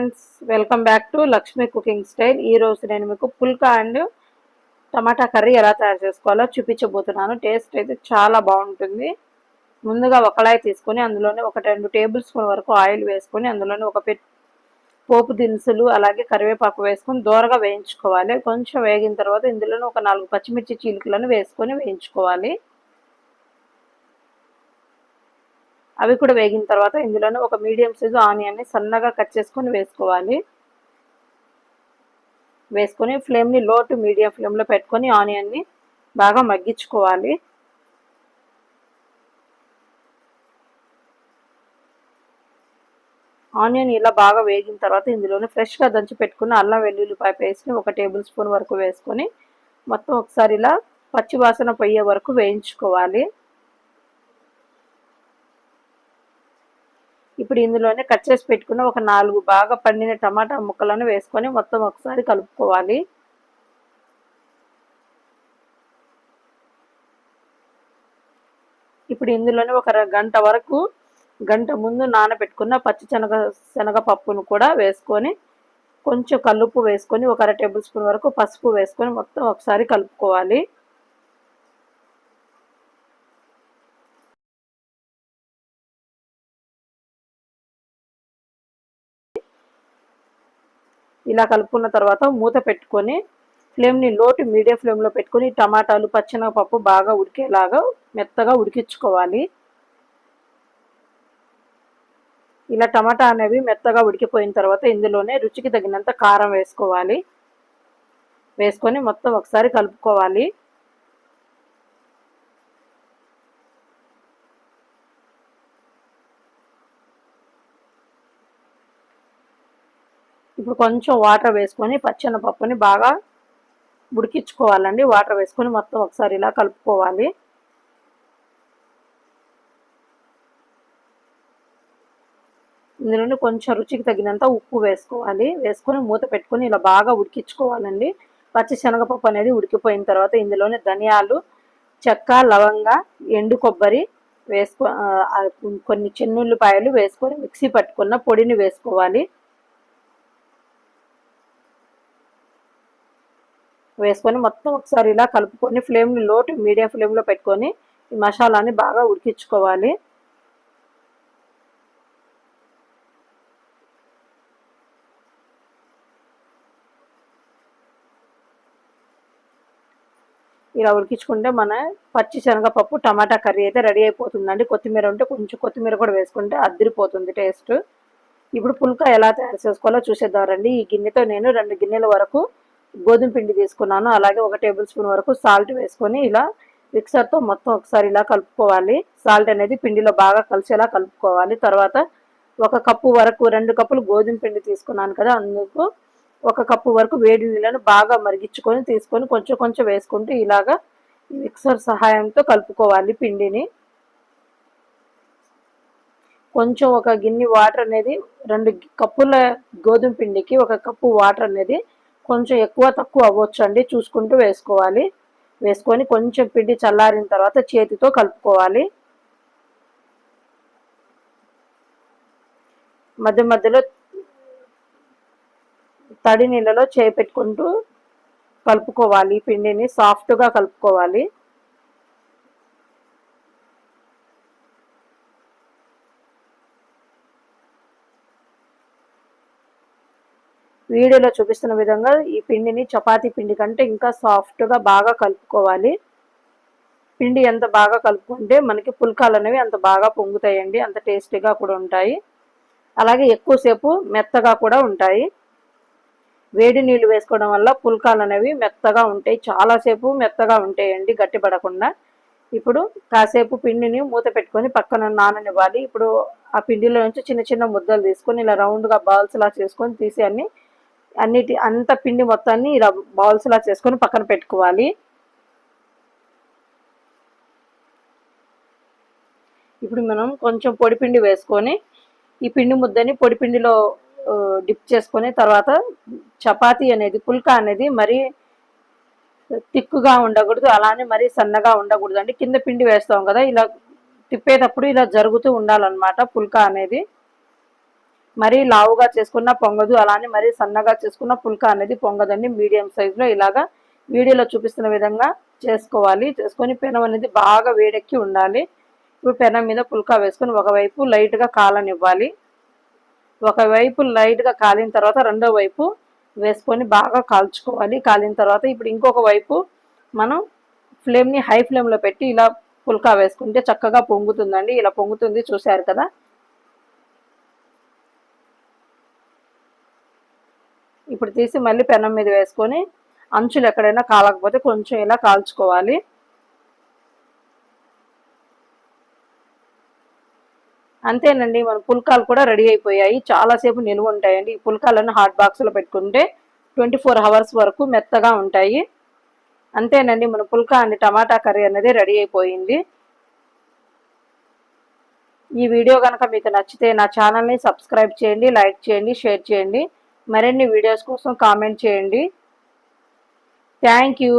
Friends welcome back to Lakshmi cooking style. ఈరోజు నేను మీకు పుల్కా అండ్ టమాటా కర్రీ ఎలా తయారు చేసుకోవాలో చూపించబోతున్నాను. టేస్ట్ అయితే చాలా బాగుంటుంది. ముందుగా ఒకలాయి తీసుకొని అందులోనే ఒక రెండు టేబుల్ స్పూన్ వరకు ఆయిల్ వేసుకొని అందులోనే ఒక పోపు దినుసులు అలాగే కరివేపాకు వేసుకొని దూరగా వేయించుకోవాలి. కొంచెం వేగిన తర్వాత ఇందులోనే ఒక నాలుగు పచ్చిమిర్చి చీలికలను వేసుకొని వేయించుకోవాలి. అవి కూడా వేగిన తర్వాత ఇందులోనే ఒక మీడియం సైజు ఆనియన్ని సన్నగా కట్ చేసుకొని వేసుకోవాలి. వేసుకొని ఫ్లేమ్ని లో టు మీడియం ఫ్లేమ్లో పెట్టుకొని ఆనియన్ని బాగా మగ్గించుకోవాలి. ఆనియన్ ఇలా బాగా వేగిన తర్వాత ఇందులోనే ఫ్రెష్గా దంచి పెట్టుకున్న అల్లం వెల్లుల్లిపాయ పేస్ట్ని ఒక టేబుల్ స్పూన్ వరకు వేసుకొని మొత్తం ఒకసారి ఇలా పచ్చివాసన పోయే వరకు వేయించుకోవాలి. ఇప్పుడు ఇందులోనే కట్ చేసి పెట్టుకున్న ఒక నాలుగు బాగా పండిన టమాటా ముక్కలను వేసుకొని మొత్తం ఒకసారి కలుపుకోవాలి. ఇప్పుడు ఇందులోనే ఒక గంట వరకు గంట ముందు నానబెట్టుకున్న పచ్చి శనగ శనగపప్పును కూడా వేసుకొని కొంచెం కల్లుప్పు వేసుకొని ఒక అర టేబుల్ స్పూన్ వరకు పసుపు వేసుకొని మొత్తం ఒకసారి కలుపుకోవాలి. ఇలా కలుపుకున్న తర్వాత మూత పెట్టుకొని ఫ్లేమ్ని లోటు మీడియం ఫ్లేమ్లో పెట్టుకొని టమాటాలు పచ్చెనగపప్పు బాగా ఉడికేలాగా మెత్తగా ఉడికించుకోవాలి. ఇలా టమాటా అనేవి మెత్తగా ఉడికిపోయిన తర్వాత ఇందులోనే రుచికి తగినంత కారం వేసుకోవాలి. వేసుకొని మొత్తం ఒకసారి కలుపుకోవాలి. ఇప్పుడు కొంచెం వాటర్ వేసుకొని పచ్చెనపప్పుని బాగా ఉడికించుకోవాలండి. వాటర్ వేసుకొని మొత్తం ఒకసారి ఇలా కలుపుకోవాలి. ఇందులోనే కొంచెం రుచికి తగినంత ఉప్పు వేసుకోవాలి. వేసుకొని మూత పెట్టుకొని ఇలా బాగా ఉడికించుకోవాలండి. పచ్చి శనగపప్పు అనేది ఉడికిపోయిన తర్వాత ఇందులోనే ధనియాలు చెక్క లవంగ ఎండు కొబ్బరి వేసుకో కొన్ని చిన్నుల్లిపాయలు వేసుకొని మిక్సీ పట్టుకున్న పొడిని వేసుకోవాలి. వేసుకొని మొత్తం ఒకసారి ఇలా కలుపుకొని ఫ్లేమ్ని లోటు మీడియం ఫ్లేమ్లో పెట్టుకొని ఈ మసాలాని బాగా ఉడికించుకోవాలి. ఇలా ఉడికించుకుంటే మన పచ్చి శనగపప్పు టమాటా కర్రీ అయితే రెడీ అయిపోతుందండి. కొత్తిమీర ఉంటే కొంచెం కొత్తిమీర కూడా వేసుకుంటే అద్దరిపోతుంది టేస్ట్. ఇప్పుడు పుల్కా ఎలా తయారు చేసుకోవాలో చూసేద్దామండి ఈ గిన్నెతో నేను రెండు గిన్నెల వరకు గోధుమ పిండి తీసుకున్నాను. అలాగే ఒక టేబుల్ స్పూన్ వరకు సాల్ట్ వేసుకొని ఇలా మిక్సర్తో మొత్తం ఒకసారి ఇలా కలుపుకోవాలి. సాల్ట్ అనేది పిండిలో బాగా కలిసేలా కలుపుకోవాలి. తర్వాత ఒక కప్పు వరకు రెండు కప్పులు గోధుమ పిండి తీసుకున్నాను కదా అందుకు ఒక కప్పు వరకు వేడి నీళ్ళను బాగా మరిగించుకొని తీసుకొని కొంచెం కొంచెం వేసుకుంటూ ఇలాగా మిక్సర్ సహాయంతో కలుపుకోవాలి పిండిని. కొంచెం ఒక గిన్నె వాటర్ అనేది రెండు కప్పుల గోధుమ పిండికి ఒక కప్పు వాటర్ అనేది కొంచెం ఎక్కువ తక్కువ అవ్వచ్చు అండి చూసుకుంటూ వేసుకోవాలి. వేసుకొని కొంచెం పిండి చల్లారిన తర్వాత చేతితో కలుపుకోవాలి. మధ్య మధ్యలో తడి నీళ్ళలో చేయి పెట్టుకుంటూ కలుపుకోవాలి. పిండిని సాఫ్ట్గా కలుపుకోవాలి. వీడియోలో చూపిస్తున్న విధంగా ఈ పిండిని చపాతీ పిండి కంటే ఇంకా సాఫ్ట్గా బాగా కలుపుకోవాలి. పిండి ఎంత బాగా కలుపుకుంటే మనకి పుల్కాలు అనేవి అంత బాగా పొంగుతాయండి అంత టేస్టీగా కూడా ఉంటాయి. అలాగే ఎక్కువసేపు మెత్తగా కూడా ఉంటాయి. వేడి నీళ్ళు వేసుకోవడం వల్ల పుల్కాలు అనేవి మెత్తగా ఉంటాయి చాలాసేపు మెత్తగా ఉంటాయండి గట్టిపడకుండా ఇప్పుడు కాసేపు పిండిని మూత పెట్టుకొని పక్కన నాననివ్వాలి. ఇప్పుడు ఆ పిండిలో నుంచి చిన్న చిన్న ముద్దలు తీసుకొని ఇలా రౌండ్గా బాల్స్ లా చేసుకొని తీసి అన్ని అన్నిటి అంత పిండి మొత్తాన్ని ఇలా బౌల్స్ లా చేసుకొని పక్కన పెట్టుకోవాలి. ఇప్పుడు మనం కొంచెం పొడి పిండి వేసుకొని ఈ పిండి ముద్దని పొడి పిండిలో డిప్ చేసుకొని తర్వాత చపాతీ అనేది పుల్కా అనేది మరీ తిక్కుగా ఉండకూడదు అలానే మరీ సన్నగా ఉండకూడదు అంటే కింద పిండి వేస్తాం కదా ఇలా తిప్పేటప్పుడు ఇలా జరుగుతూ ఉండాలన్నమాట పుల్కా అనేది. మరీ లావుగా చేసుకున్న పొంగదు అలానే మరీ సన్నగా చేసుకున్న పుల్కా అనేది పొంగదండి. మీడియం సైజులో ఇలాగా వీడియోలో చూపిస్తున్న విధంగా చేసుకోవాలి. చేసుకొని పెనం అనేది బాగా వేడెక్కి ఉండాలి. ఇప్పుడు పెనం మీద పుల్కా వేసుకొని ఒకవైపు లైట్గా కాలనివ్వాలి. ఒకవైపు లైట్గా కాలిన తర్వాత రెండో వైపు వేసుకొని బాగా కాల్చుకోవాలి. కాలిన తర్వాత ఇప్పుడు ఇంకొక వైపు మనం ఫ్లేమ్ని హై ఫ్లేమ్లో పెట్టి ఇలా పుల్కా వేసుకుంటే చక్కగా పొంగుతుందండి. ఇలా పొంగుతుంది చూశారు కదా? ఇప్పుడు తీసి మళ్ళీ పెనం మీద వేసుకొని అంచులు ఎక్కడైనా కాలకపోతే కొంచెం ఇలా కాల్చుకోవాలి. అంతేనండి మన పుల్కాలు కూడా రెడీ అయిపోయాయి. చాలాసేపు నిలువ ఉంటాయండి. ఈ పుల్కాలను హాట్ బాక్స్లో పెట్టుకుంటే ట్వంటీ ఫోర్ అవర్స్ వరకు మెత్తగా ఉంటాయి. అంతేనండి మన పుల్కా అండి టమాటా కర్రీ అనేది రెడీ అయిపోయింది. ఈ వీడియో కనుక మీకు నచ్చితే నా ఛానల్ని సబ్స్క్రైబ్ చేయండి లైక్ చేయండి షేర్ చేయండి. మరిన్ని వీడియోస్ కోసం కామెంట్ చేయండి. Thank you